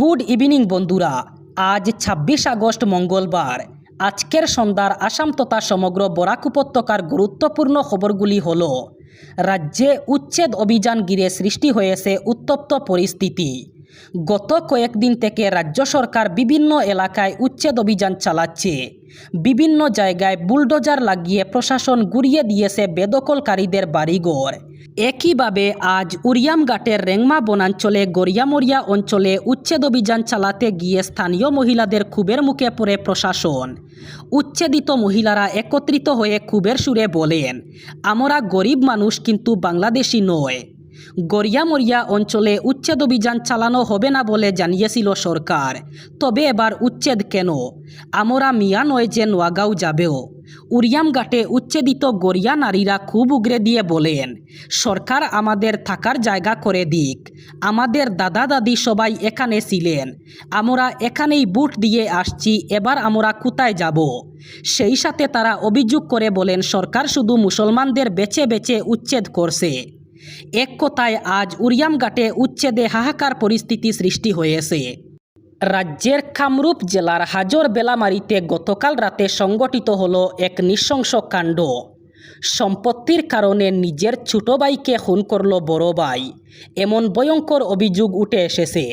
Good evening বন্ধুরা। আজ ছাব্বিশ আগস্ট, মঙ্গলবার। আজকের সন্ধ্যার আসাম তথা সমগ্র বরাক উপত্যকার গুরুত্বপূর্ণ খবরগুলি হল, রাজ্যে উচ্ছেদ অভিযান ঘিরে সৃষ্টি হয়েছে উত্তপ্ত পরিস্থিতি। গত কয়েকদিন থেকে রাজ্য সরকার বিভিন্ন এলাকায় উচ্ছেদ অভিযান চালাচ্ছে। বিভিন্ন জায়গায় বুলডোজার লাগিয়ে প্রশাসন গুড়িয়ে দিয়েছে বেদখলকারীদের বাড়িঘর। একইভাবে আজ উরিয়ামঘাটের রেংমা বনাঞ্চলে গড়িয়ামরিয়া অঞ্চলে উচ্ছেদ অভিযান চালাতে গিয়ে স্থানীয় মহিলাদের ক্ষোভের মুখে পড়ে প্রশাসন। উচ্ছেদিত মহিলারা একত্রিত হয়ে ক্ষোভের সুরে বলেন, আমরা গরিব মানুষ কিন্তু বাংলাদেশি নয়। গড়িয়ামরিয়া অঞ্চলে উচ্ছেদ অভিযান চালানো হবে না বলে জানিয়েছিল সরকার। তবে এবার উচ্ছেদ কেন? আমরা মিয়া নয় যে নোয়াগাঁও যাবেও। উরিয়ামঘাটে উচ্ছেদিত গড়িয়া নারীরা খুব উগরে দিয়ে বলেন, সরকার আমাদের থাকার জায়গা করে দিক। আমাদের দাদা দাদি সবাই এখানে ছিলেন। আমরা এখানেই বুট দিয়ে আসছি, এবার আমরা কোথায় যাব? সেই সাথে তারা অভিযোগ করে বলেন, সরকার শুধু মুসলমানদের বেছে বেছে উচ্ছেদ করছে। এক কথায় আজ উরিয়ামঘাটে উচ্ছেদে হাহাকার পরিস্থিতি সৃষ্টি হয়েছে। রাজ্যের কামরূপ জেলার হাজর বেলামারিতে গতকাল রাতে সংগঠিত হলো এক নৃশংস কাণ্ড। সম্পত্তির কারণে নিজের ছোট ভাইকে খুন করল বড় ভাই। এমন ভয়ঙ্কর অভিযোগ উঠে এসেছে।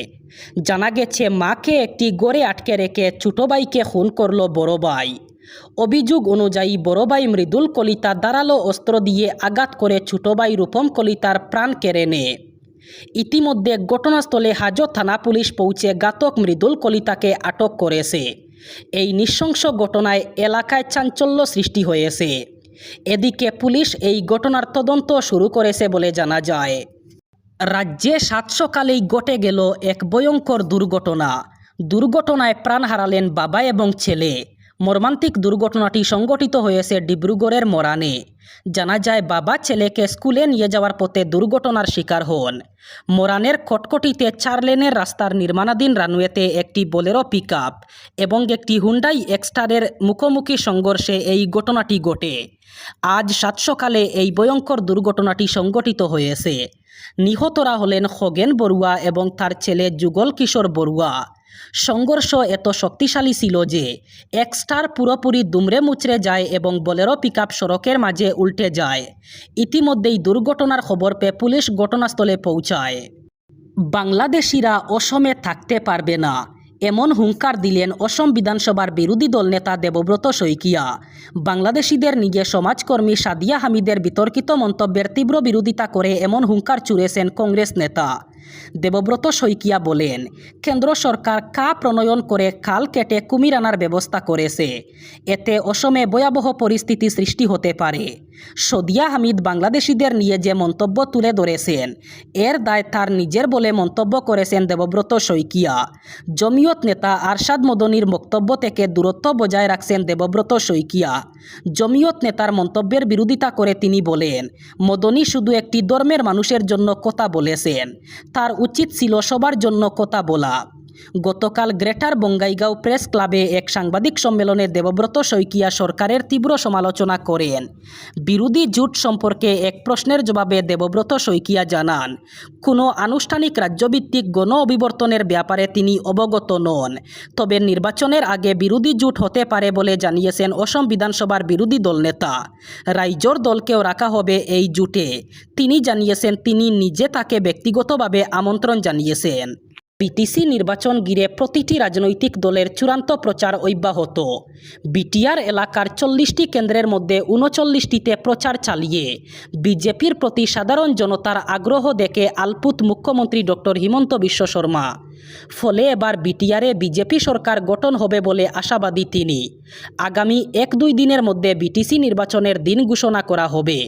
জানা গেছে, মাকে একটি গড়ে আটকে রেখে ছোট ভাইকে খুন করল বড় ভাই। অভিযোগ অনুযায়ী বড় ভাই মৃদুল কলিতা দাঁড়াল অস্ত্র দিয়ে আঘাত করে ছোট ভাই রূপম কলিতার প্রাণ কেড়ে নেয়। ইতিমধ্যে ঘটনাস্থলে হাজর থানা পুলিশ পৌঁছে ঘাতক মৃদুল কলিতাকে আটক করেছে। এই নৃশংস ঘটনায় এলাকায় চাঞ্চল্য সৃষ্টি হয়েছে। এদিকে পুলিশ এই ঘটনার তদন্ত শুরু করেছে বলে জানা যায়। রাজ্যে সাত ঘটে গেল এক ভয়ঙ্কর দুর্ঘটনা। দুর্ঘটনায় প্রাণ হারালেন বাবা এবং ছেলে। মর্মান্তিক দুর্ঘটনাটি সংঘটিত হয়েছে ডিব্রুগড়ের মরানে জানা যায়, বাবা ছেলেকে স্কুলে নিয়ে যাওয়ার পথে দুর্ঘটনার শিকার হন। মোরানের খটখটিতে চার লেনের রাস্তার নির্মাণাধীন রানওয়েতে একটি বোলেরো পিক এবং একটি হুন্ডাই এক্সটারের মুখোমুখি সংঘর্ষে এই ঘটনাটি ঘটে। আজ সাত সকালে এই ভয়ঙ্কর দুর্ঘটনাটি সংঘটিত হয়েছে। নিহতরা হলেন খগেন বড়ুয়া এবং তার ছেলে যুগল কিশোর বড়ুয়া। সংঘর্ষ এত শক্তিশালী ছিল যে এক স্টার পুরোপুরি দুমড়ে মুচড়ে যায় এবং বলেরো পিক সড়কের মাঝে উল্টে যায়। ইতিমধ্যেই দুর্ঘটনার খবর পেয়ে পুলিশ ঘটনাস্থলে পৌঁছায়। বাংলাদেশিরা অসমে থাকতে পারবে না, এমন হুঙ্কার দিলেন অসম বিধানসভার বিরোধী দল নেতা দেবব্রত শইকিয়া। বাংলাদেশিদের নিয়ে সমাজকর্মী সাদিয়া হামিদের বিতর্কিত মন্তব্যের তীব্র বিরোধিতা করে এমন হুঙ্কার চুড়েছেন কংগ্রেস নেতা। দেবব্রত শইকিয়া বলেন, কেন্দ্র সরকার কা প্রণয়ন করে খাল কেটে কুমির আনার ব্যবস্থা করেছে। এতে অসমে ভয়াবহ পরিস্থিতি সৃষ্টি হতে পারে। সদিয়া হামিদ বাংলাদেশিদের নিয়ে যে মন্তব্য তুলে ধরেছেন, এর দায় তার নিজের বলে মন্তব্য করেছেন দেবব্রত শইকিয়া। জমিয়ত নেতা আরশাদ মদনীর বক্তব্য থেকে দূরত্ব বজায় রাখছেন দেবব্রত শইকিয়া। জমিয়ত নেতার মন্তব্যের বিরোধিতা করে তিনি বলেন, মদনী শুধু একটি ধর্মের মানুষের জন্য কথা বলেছেন। তার উচিত ছিল সবার জন্য কথা বলা। গতকাল গ্রেটার বঙ্গাইগাঁও প্রেস ক্লাবে এক সাংবাদিক সম্মেলনে দেবব্রত শইকিয়া সরকারের তীব্র সমালোচনা করেন। বিরোধী জোট সম্পর্কে এক প্রশ্নের জবাবে দেবব্রত শইকিয়া জানান, কোনো আনুষ্ঠানিক রাজ্যভিত্তিক গণ অভিবর্তনের ব্যাপারে তিনি অবগত নন। তবে নির্বাচনের আগে বিরোধী জোট হতে পারে বলে জানিয়েছেন অসম বিধানসভার বিরোধী দলনেতা রাইজোর দলকেও রাখা হবে এই জোটে। তিনি জানিয়েছেন তিনি নিজে তাকে ব্যক্তিগতভাবে আমন্ত্রণ জানিয়েছেন। বিটিসি নির্বাচন ঘিরে প্রতিটি রাজনৈতিক দলের চূড়ান্ত প্রচার অব্যাহত। বিটিআর এলাকার চল্লিশটি কেন্দ্রের মধ্যে উনচল্লিশটিতে প্রচার চালিয়ে বিজেপির প্রতি সাধারণ জনতার আগ্রহ দেখে আলপুত মুখ্যমন্ত্রী ডক্টর হিমন্ত বিশ্ব শর্মা। ফলে এবার বিটিআরে বিজেপি সরকার গঠন হবে বলে আশাবাদী তিনি। আগামী এক দুই দিনের মধ্যে বিটিসি নির্বাচনের দিন ঘোষণা করা হবে।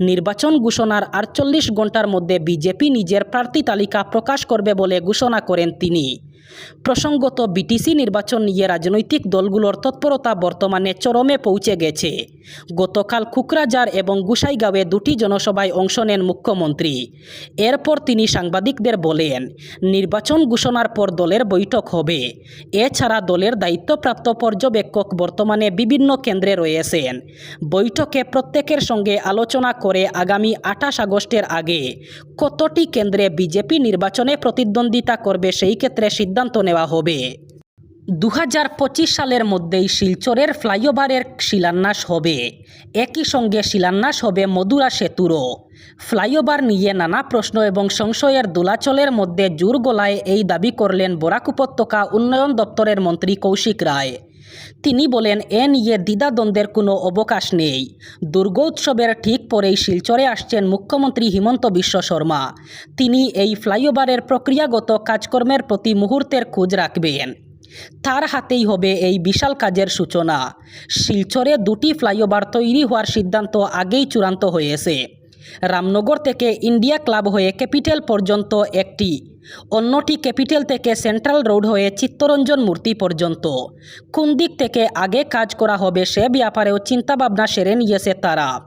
নির্বাচন ঘোষণার আটচল্লিশ ঘণ্টার মধ্যে বিজেপি নিজের প্রার্থী তালিকা প্রকাশ করবে বলে ঘোষণা করেন তিনি। প্রসঙ্গত বিটিসি নির্বাচন নিয়ে রাজনৈতিক দলগুলোর তৎপরতা বর্তমানে চরমে পৌঁছে গেছে। গতকাল কুকরাজার এবং গুসাইগাঁওয়ে দুটি জনসভায় অংশ নেন মুখ্যমন্ত্রী। এরপর তিনি সাংবাদিকদের বলেন, নির্বাচন ঘোষণার পর দলের বৈঠক হবে। এছাড়া দলের দায়িত্বপ্রাপ্ত পর্যবেক্ষক বর্তমানে বিভিন্ন কেন্দ্রে রয়েছেন। বৈঠকে প্রত্যেকের সঙ্গে আলোচনা করে আগামী আঠাশ আগস্টের আগে কতটি কেন্দ্রে বিজেপি নির্বাচনে প্রতিদ্বন্দ্বিতা করবে সেই ক্ষেত্রে সিদ্ধান্ত সিদ্ধান্ত নেওয়া হবে। দু হাজার পঁচিশ সালের মধ্যেই শিলচরের ফ্লাইওভারের শিলান্যাস হবে। একই সঙ্গে শিলান্যাস হবে মদুরা সেতুরও। ফ্লাইওভার নিয়ে নানা প্রশ্ন এবং সংশয়ের দোলাচলের মধ্যে জোর গলায় এই দাবি করলেন বরাক উপত্যকা উন্নয়ন দপ্তরের মন্ত্রী কৌশিক রায়। তিনি বলেন, এ নিয়ে দ্বিধাদ্বন্দ্বের কোনো অবকাশ নেই। দুর্গোৎসবের ঠিক পরেই শিলচরে আসছেন মুখ্যমন্ত্রী হিমন্ত বিশ্ব শর্মা। তিনি এই ফ্লাইওভারের প্রক্রিয়াগত কাজকর্মের প্রতি মুহূর্তের খোঁজ রাখবেন। তার হাতেই হবে এই বিশাল কাজের সূচনা। শিলচরে দুটি ফ্লাইওভার তৈরি হওয়ার সিদ্ধান্ত আগেই চূড়ান্ত হয়েছে। রামনগর থেকে ইন্ডিয়া ক্লাব হয়ে ক্যাপিটাল পর্যন্ত একটি অন্যটি ক্যাপিটাল থেকে সেন্ট্রাল রোড হয়ে চিত্তরঞ্জন মূর্তি পর্যন্ত। কোন দিক থেকে আগে কাজ করা হবে সে ব্যাপারেও চিন্তাভাবনা সেরে নিয়েছে তারা।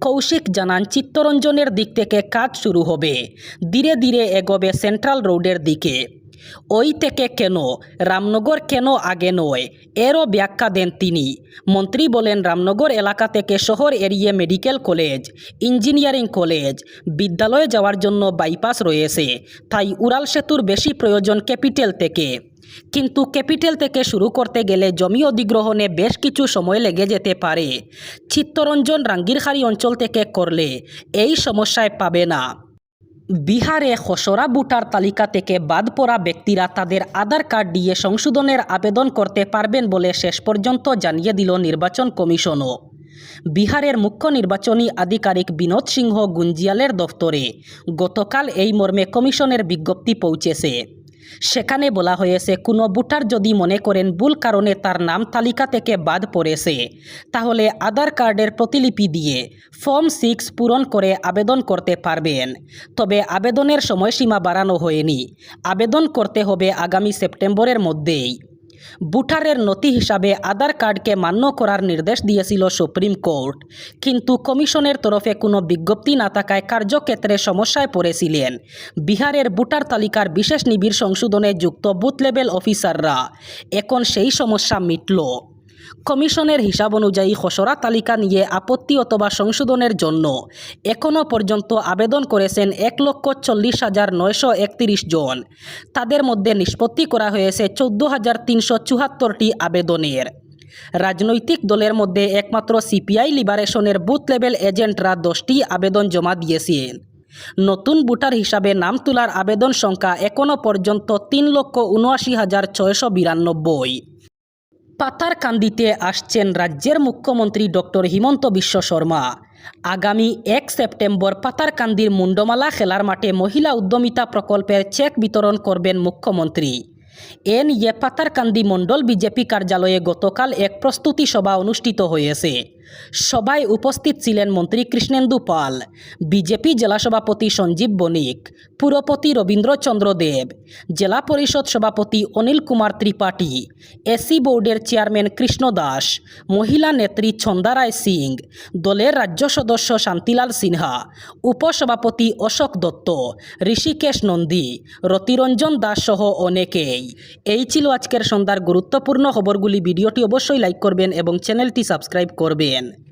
কৌশিক জানান, চিত্তরঞ্জনের দিক থেকে কাজ শুরু হবে। ধীরে ধীরে এগোবে সেন্ট্রাল রোডের দিকে। ওই থেকে কেন? রামনগর কেন আগে নয়? এরও ব্যাখ্যা দেন তিনি। মন্ত্রী বলেন, রামনগর এলাকা থেকে শহর এড়িয়ে মেডিকেল কলেজ, ইঞ্জিনিয়ারিং কলেজ, বিদ্যালয়ে যাওয়ার জন্য বাইপাস রয়েছে। তাই উড়াল সেতুর বেশি প্রয়োজন ক্যাপিটাল থেকে। কিন্তু ক্যাপিটাল থেকে শুরু করতে গেলে জমি অধিগ্রহণে বেশ কিছু সময় লেগে যেতে পারে। চিত্তরঞ্জন রাঙ্গিরখাড়ি অঞ্চল থেকে করলে এই সমস্যায় পাবে না। বিহারে খসড়া ভোটার তালিকা থেকে বাদ পড়া ব্যক্তিরা তাদের আধার কার্ড দিয়ে সংশোধনের আবেদন করতে পারবেন বলে শেষ পর্যন্ত জানিয়ে দিল নির্বাচন কমিশনও। বিহারের মুখ্য নির্বাচনী আধিকারিক বিনোদ সিংহ গুঞ্জিয়ালের দফতরে গতকাল এই মর্মে কমিশনের বিজ্ঞপ্তি পৌঁছেছে। সেখানে বলা হয়েছে, কোনো ভোটার যদি মনে করেন ভুল কারণে তার নাম তালিকা থেকে বাদ পড়েছে, তাহলে আধার কার্ডের প্রতিলিপি দিয়ে ফর্ম সিক্স পূরণ করে আবেদন করতে পারবেন। তবে আবেদনের সময়সীমা বাড়ানো হয়নি। আবেদন করতে হবে আগামী সেপ্টেম্বরের মধ্যেই। ভোটারের নথি হিসাবে আধার কার্ডকে মান্য করার নির্দেশ দিয়েছিল সুপ্রিম কোর্ট। কিন্তু কমিশনের তরফে কোনো বিজ্ঞপ্তি না থাকায় কার্যক্ষেত্রে সমস্যায় পড়েছিলেন। বিহারের ভোটার তালিকার বিশেষ নিবিড় সংশোধনে যুক্ত বুথ লেভেল অফিসাররা। এখন সেই সমস্যা মিটল। কমিশনের হিসাব অনুযায়ী খসড়া তালিকা নিয়ে আপত্তি অথবা সংশোধনের জন্য এখনও পর্যন্ত আবেদন করেছেন এক লক্ষ চল্লিশ হাজার নয়শো একত্রিশ জন। তাদের মধ্যে নিষ্পত্তি করা হয়েছে চোদ্দ হাজার তিনশো চুয়াত্তরটি আবেদনের। রাজনৈতিক দলের মধ্যে একমাত্র সিপিআই লিবারেশনের বুথ লেভেল এজেন্টরা দশটি আবেদন জমা দিয়েছেন। নতুন ভোটার হিসাবে নাম তোলার আবেদন সংখ্যা এখনও পর্যন্ত তিন লক্ষ উনআশি হাজার ছয়শো বিরানব্বই। পাতারকান্দিতে আসছেন রাজ্যের মুখ্যমন্ত্রী ডক্টর হিমন্ত বিশ্ব শর্মা। আগামী এক সেপ্টেম্বর পাতারকান্দির মুন্ডমালা খেলার মাঠে মহিলা উদ্যমিতা প্রকল্পের চেক বিতরণ করবেন মুখ্যমন্ত্রী। এ নিয়ে পাতারকান্দি মণ্ডল বিজেপি কার্যালয়ে গতকাল এক প্রস্তুতি সভা অনুষ্ঠিত হয়েছে। সভায় উপস্থিত ছিলেন মন্ত্রী কৃষ্ণেন্দু পাল, বিজেপি জেলা সভাপতি সঞ্জীব বণিক, পুরপতি রবীন্দ্রচন্দ্র দেব, জেলা পরিষদ সভাপতি অনিল কুমার ত্রিপাঠী, এসি বোর্ডের চেয়ারম্যান কৃষ্ণ দাস, মহিলা নেত্রী ছন্দা রায় সিং, দলের রাজ্য সদস্য শান্তিলাল সিনহা, উপসভাপতি অশোক দত্ত, ঋষিকেশ নন্দী, রতিরঞ্জন দাস সহ অনেকেই। এই ছিল আজকের সন্ধ্যার গুরুত্বপূর্ণ খবরগুলি। ভিডিওটি অবশ্যই লাইক করবেন এবং চ্যানেলটি সাবস্ক্রাইব করবেন। Amin.